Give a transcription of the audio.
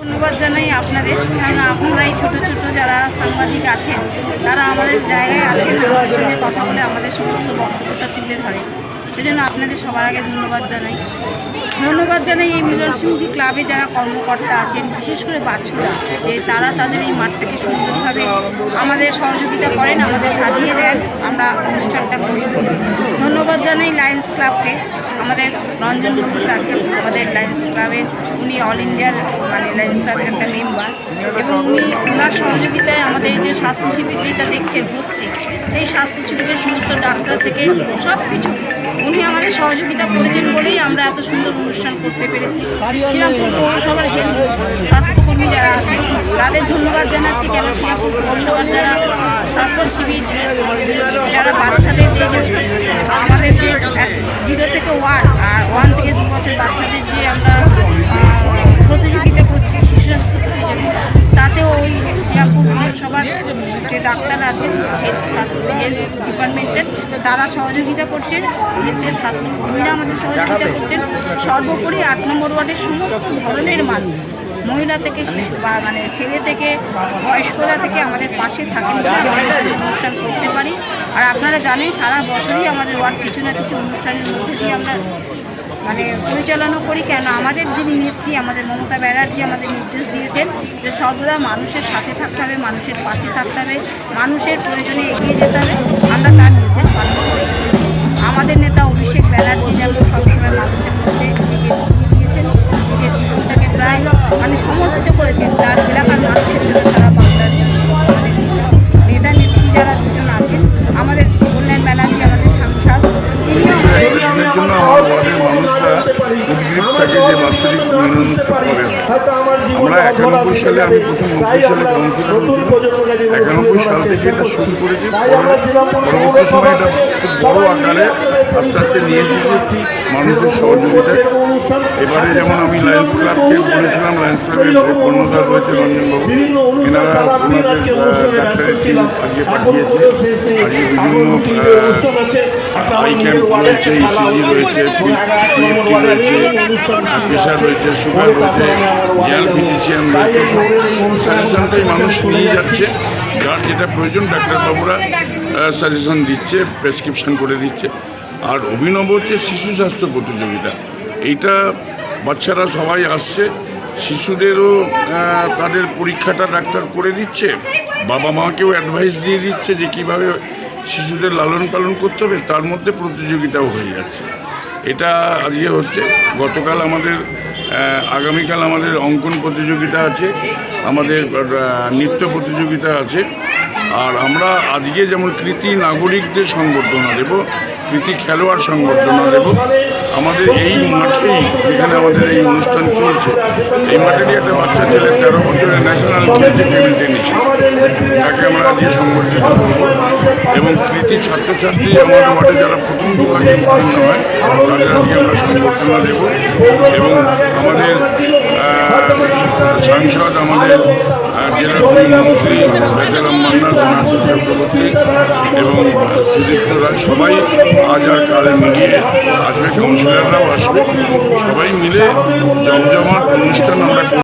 ধন্যবাদ জানাই আপনাদের কারণ আপনারা এই ছোটো ছোটো যারা সাংবাদিক আছেন, তারা আমাদের জায়গায় আসেন, আমাদের সঙ্গে কথা বলে আমাদের সমস্ত বক্তব্যটা তুলে ধরে সেজন্য আপনাদের সবার আগে ধন্যবাদ জানাই। ধন্যবাদ জানাই এই মিলন সমিতি ক্লাবে যারা কর্মকর্তা আছেন, বিশেষ করে বাচ্চারা যে তারা তাদের এই মাঠটাকে সুন্দরভাবে আমাদের সহযোগিতা করেন, আমাদের সাজিয়ে দেন, আমরা অনুষ্ঠানটা করি ধন্যবাদ জানাই লায়ন্স ক্লাবকে আমাদের রঞ্জন ঘোষ আছেন আমাদের লায়ন্স ক্লাবের উনি অল ইন্ডিয়ার মানে লায়ন্স ক্লাবের একটা মেম্বার এবং উনি ওনার সহযোগিতায় আমাদের যে স্বাস্থ্য শিবির যেটা দেখছেন হচ্ছে সেই স্বাস্থ্য শিবিরের সমস্ত ডাক্তার থেকে সব কিছু উনি আমাদের সহযোগিতা করেছেন বলেই আমরা এত সুন্দর অনুষ্ঠান করতে পেরেছি। পৌরসভার স্বাস্থ্যকর্মী যারা আছেন, তাদের ধন্যবাদ জানাচ্ছি। কেন শ্রীরামপুর পৌরসভার যারা স্বাস্থ্য শিবির যারা বাচ্চাদের থেকে ওয়ান আর ওয়ান থেকে দু বছর বাচ্চাদের যে আমরা প্রতিযোগিতা করছি, শিশু স্বাস্থ্য প্রতিযোগিতা, তাতেও ওই শ্রীরামপুর পৌরসভার যে ডাক্তার আছেন হেলথ স্বাস্থ্য হেলথ ডিপার্টমেন্টের তারা সহযোগিতা করছেন হেলথের স্বাস্থ্যকর্মীরা আমাদের সহযোগিতা করছেন। সর্বোপরি আট নম্বর ওয়ার্ডের সমস্ত ধরনের মানুষ। মহিলা থেকে শিশু বা মানে ছেলে থেকে বয়স্করা থেকে আমাদের পাশে থাকেন অনুষ্ঠান করতে পারি। আর আপনারা জানেন, সারা বছরই আমাদের ওয়ার্ড কিছু না কিছু অনুষ্ঠানের মধ্যে দিয়ে আমরা মানে পরিচালনা করি। কেন? আমাদের যিনি নেত্রী, আমাদের মমতা ব্যানার্জি আমাদের নির্দেশ দিয়েছেন যে সর্বদা মানুষের সাথে থাকতে হবে, মানুষের পাশে থাকতে হবে, মানুষের প্রয়োজনে এগিয়ে যেতে হবে। আমরা তার নির্দেশ পালন করে চলেছি। আমাদের নেতা অভিষেক ব্যানার্জি যেমন সবসময় তার এলাকার মানুষের জন্য সারা বাংলার জন্য আমাদের নেতা নেত্রী যারা দুজন আছেন আমাদের কল্যাণ ব্যানার্জি আমাদের সাংসদ তিনিও আমরা একানব্বই সালে আমি প্রথম নব্বই সালে কাউন্সিলর একানব্বই সাল থেকে এটা শুরু করেছি। পরবর্তী সময় এটা খুব বড় আকারে আস্তে আস্তে নিয়ে এসেছি। মানুষের সহযোগিতায় এবারে যেমন আমি লায়ন্স ক্লাবকে বলেছিলাম লায়ন্স ক্লাবের কর্ণধার রয়েছে রঞ্জনবাবু এনারা ওনাদের ডাক্তারের টিম আজকে পাঠিয়েছে। আজকে বিভিন্ন আই ক্যাম্প রয়েছে ইসিজি রয়েছে পিএফটি রয়েছে প্রেশার রয়েছে সুগার রয়েছে জেয়াল ফিজিশিয়ান রয়েছে সাজেশনটাই মানুষ নিয়ে যাচ্ছে যার যেটা প্রয়োজন ডাক্তারবাবুরা সাজেশন দিচ্ছে প্রেসক্রিপশন করে দিচ্ছে। আর অভিনব হচ্ছে শিশু স্বাস্থ্য প্রতিযোগিতা। এইটা বাচ্চারা সবাই আসছে। শিশুদেরও তাদের পরীক্ষাটা ডাক্তার করে দিচ্ছে। বাবা মাকেও অ্যাডভাইস দিয়ে দিচ্ছে যে কীভাবে শিশুদের লালন পালন করতে হবে। তার মধ্যে প্রতিযোগিতাও হয়ে যাচ্ছে। এটা আজকে হচ্ছে। গতকাল আমাদের আগামীকাল আমাদের অঙ্কন প্রতিযোগিতা আছে, আমাদের নৃত্য প্রতিযোগিতা আছে। আর আমরা আজকে যেমন কৃতি নাগরিকদের সংবর্ধনা দেব কৃতি খেলোয়াড় সংবর্ধনা দেব। আমাদের এই মাঠেই, যেখানে আমাদের এই অনুষ্ঠান চলছে, এই মাঠেরই একটা বাচ্চা ছেলে তেরো বছরের ন্যাশনাল খেলছে, টেবিল তাকে আমরা আজকে সংবর্ধিত করব। এবং কৃতি ছাত্রছাত্রী আমাদের মাঠে যারা প্রথম বিভাগে উত্তীর্ণ হয়, তাদের আজকে আমরা সংবর্ধনা দেব। এবং আমাদের সাংসদ, আমাদের দুই মন্ত্রী এবং সবাই আজ আর কালে মিলিয়ে আসবে কাউন্সিলররাও আসবে সবাই মিলে জমজমাট অনুষ্ঠান আমরা।